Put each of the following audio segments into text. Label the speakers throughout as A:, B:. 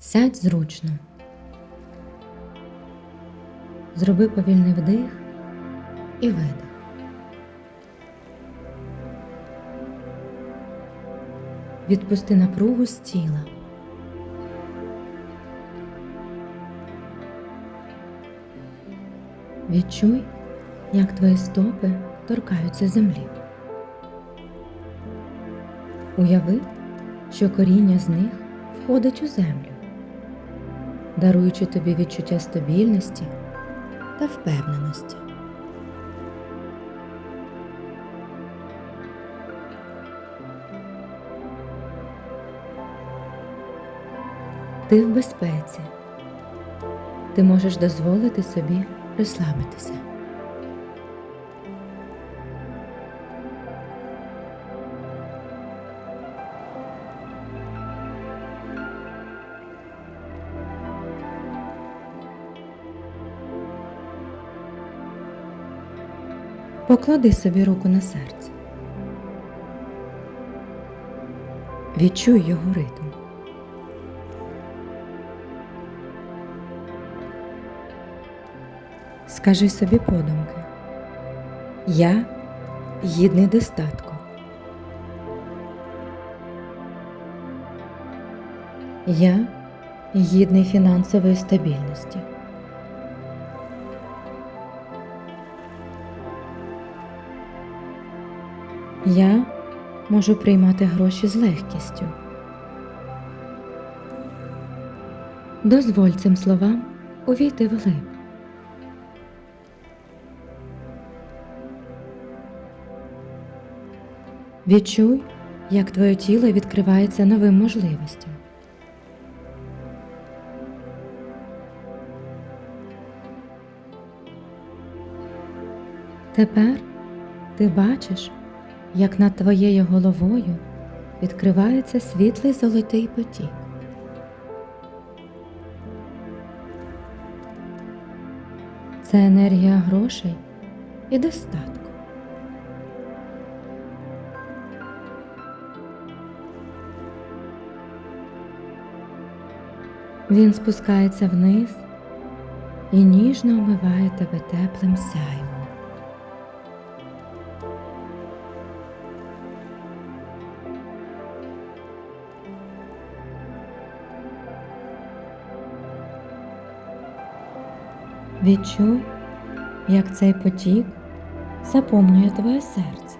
A: Сядь зручно. Зроби повільний вдих і видих. Відпусти напругу з тіла. Відчуй, як твої стопи торкаються землі. Уяви, що коріння з них входить у землю, даруючи тобі відчуття стабільності та впевненості. Ти в безпеці. Ти можеш дозволити собі розслабитися. Поклади собі руку на серце. Відчуй його ритм. Скажи собі подумки. Я гідний достатку. Я гідний фінансової стабільності. Я можу приймати гроші з легкістю. Дозволь цим словам увійти в глиб. Відчуй, як твоє тіло відкривається новим можливостям. Тепер ти бачиш, як над твоєю головою відкривається світлий золотий потік. Це енергія грошей і достатку. Він спускається вниз і ніжно омиває тебе теплим сяйвом. Відчуй, як цей потік заповнює твоє серце,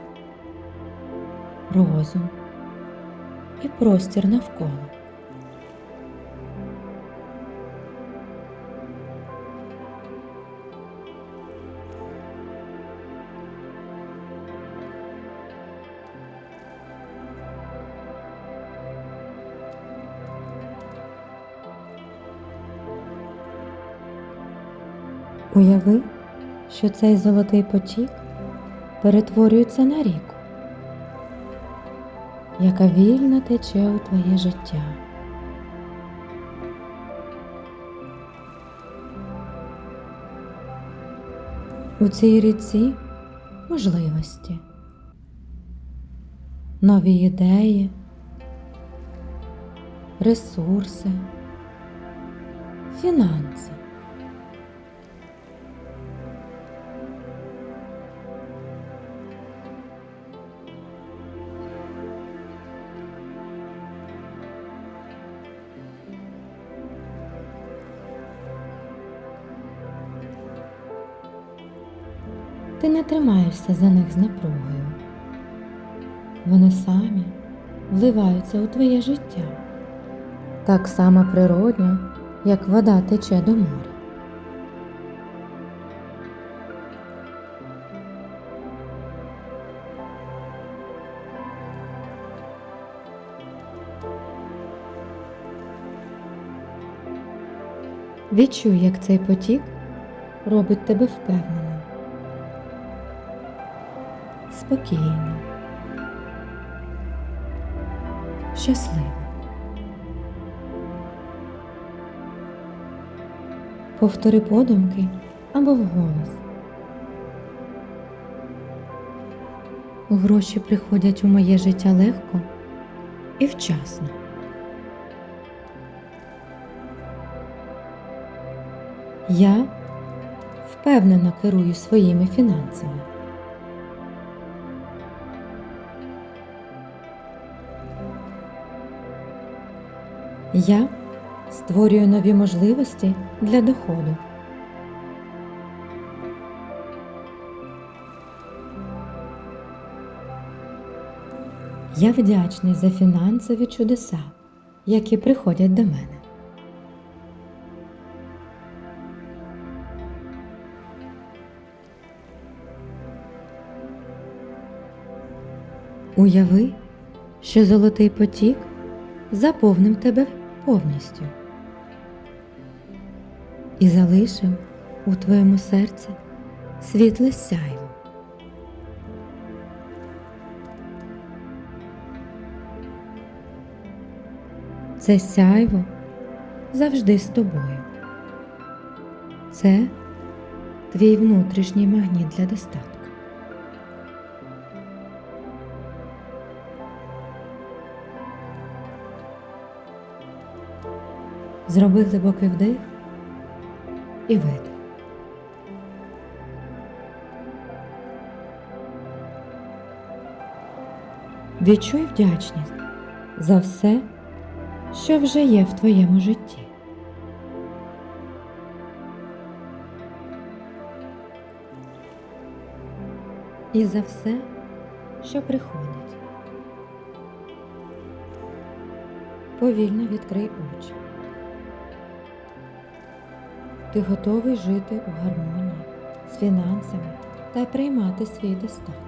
A: розум і простір навколо. Уяви, що цей золотий потік перетворюється на ріку, яка вільно тече у твоє життя. У цій ріці можливості, нові ідеї, ресурси, фінанси. Ти не тримаєшся за них з напругою. Вони самі вливаються у твоє життя. Так само природньо, як вода тече до моря. Відчуй, як цей потік робить тебе впевненим спокійно, щасливо. Повтори подумки або вголос. Гроші приходять у моє життя легко і вчасно. Я впевнено керую своїми фінансами. Я створюю нові можливості для доходу. Я вдячний за фінансові чудеса, які приходять до мене. Уяви, що золотий потік заповнив тебе повністю і залишив у твоєму серці світле сяйво. Це сяйво завжди з тобою. Це твій внутрішній магніт для достатку. Зроби глибокий вдих і видих. Відчуй вдячність за все, що вже є в твоєму житті. І за все, що приходить. Повільно відкрий очі. Ти готовий жити у гармонії з фінансами та приймати свій достаток.